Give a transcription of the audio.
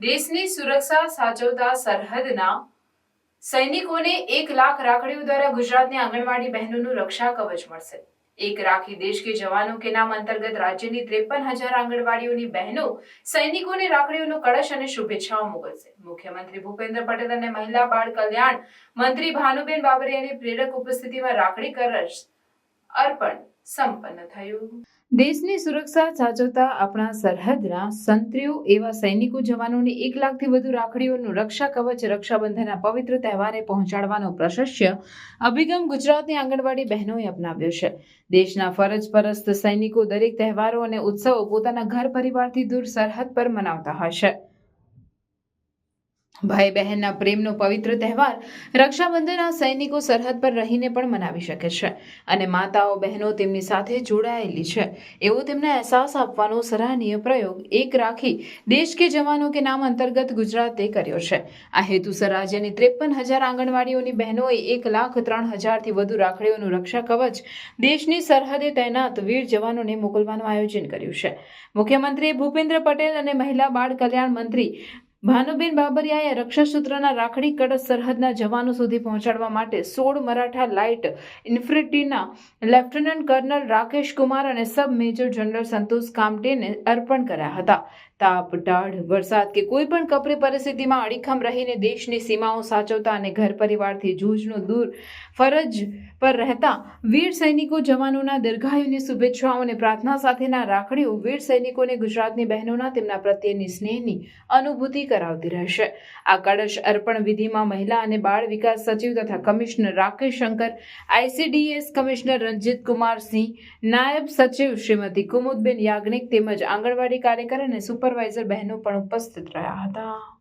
દેશની સુરક્ષા સાચવતા સરહદના સૈનિકોને એક લાખ રાખડીઓ દ્વારા ગુજરાતની આંગણવાડી બહેનોનું રક્ષા કવચ મળશે. એક રાખી દેશ કે જવાનો કે નામ અંતર્ગત રાજ્યની ત્રેપન હજાર આંગણવાડીઓની બહેનો સૈનિકોને રાખડીઓનો કળશ અને શુભેચ્છાઓ મોકલશે. મુખ્યમંત્રી ભૂપેન્દ્ર પટેલ અને મહિલા બાળ કલ્યાણ મંત્રી ભાનુબેન બાબરિયાની પ્રેરક ઉપસ્થિતિમાં રાખડી કળશ અર્પણ સંપન્ન થયું. દેશની સુરક્ષા સાચવતા આપણા સરહદના સંત્રીઓ એવા સૈનિકો, જવાનોને એક લાખથી વધુ રાખડીઓનું રક્ષા કવચ, રક્ષાબંધનના પવિત્ર તહેવારે પહોંચાડવાનો પ્રશસ્ય અભિગમ ગુજરાતની આંગણવાડી બહેનોએ અપનાવ્યો છે. દેશના ફરજ પરસ્ત સૈનિકો દરેક તહેવારો અને ઉત્સવો પોતાના ઘર પરિવારથી દૂર સરહદ પર મનાવતા છે. ભાઈ બહેનના પ્રેમનો પવિત્ર તહેવાર રક્ષાબંધન આ સૈનિકો સરહદ પર રહીને પણ મનાવી શકે છે અને માતાઓ, બહેનો તેમની સાથે જોડાયેલી છે. એવો તેમને અહેસાસ આપવાનો સરાહનીય પ્રયોગ એક રાખી દેશ કે જવાનો કે નામ અંતર્ગત ગુજરાતે કર્યો છે. આ હેતુસર રાજ્યની ત્રેપન હજાર આંગણવાડીઓની બહેનોએ એક લાખ ત્રણ હજારથી વધુ રાખડીઓનું રક્ષા કવચ દેશની સરહદે તૈનાત વીર જવાનોને મોકલવાનું આયોજન કર્યું છે. મુખ્યમંત્રી ભૂપેન્દ્ર પટેલ અને મહિલા બાળ કલ્યાણ મંત્રી ભાનુબેન બાબરિયાએ રક્ષાસૂત્રના રાખડી કડક સરહદના જવાનો સુધી પહોંચાડવા માટે સોળ મરાઠા લાઇટ ઇન્ફ્રેટીના લેફ્ટનન્ટ કર્નલ રાકેશ કુમાર અને સબ મેજર જનરલ સંતોષ કામટેને અર્પણ કર્યા હતા. તાપ, ઢાઢ, વરસાદ કે કોઈ પણ કપરી પરિસ્થિતિમાં અડીખમ રહીને દેશની સીમાઓ સાચવતા અને ઘર પરિવારથી જૂજનો દૂર ફરજ પર રહેતા વીર સૈનિકો જવાનોના દીર્ઘાયુની શુભેચ્છાઓ અને પ્રાર્થના સાથેના રાખડીઓ વીર સૈનિકોને ગુજરાતની બહેનોના તેમના પ્રત્યેની સ્નેહની અનુભૂતિ કરાવતી રહેશે. આ કળશ અર્પણ વિધિમાં મહિલા અને બાળ વિકાસ સચિવ તથા commissioner Rakesh Shankar, ICDS commissioner Ranjit Kumar Singh, નાયબ સચિવ શ્રીમતી કુમુદબેન યાજ્ઞિક તેમજ આંગણવાડી કાર્યકર અને સુપરવાઇઝર બહેનો પણ ઉપસ્થિત રહ્યા હતા.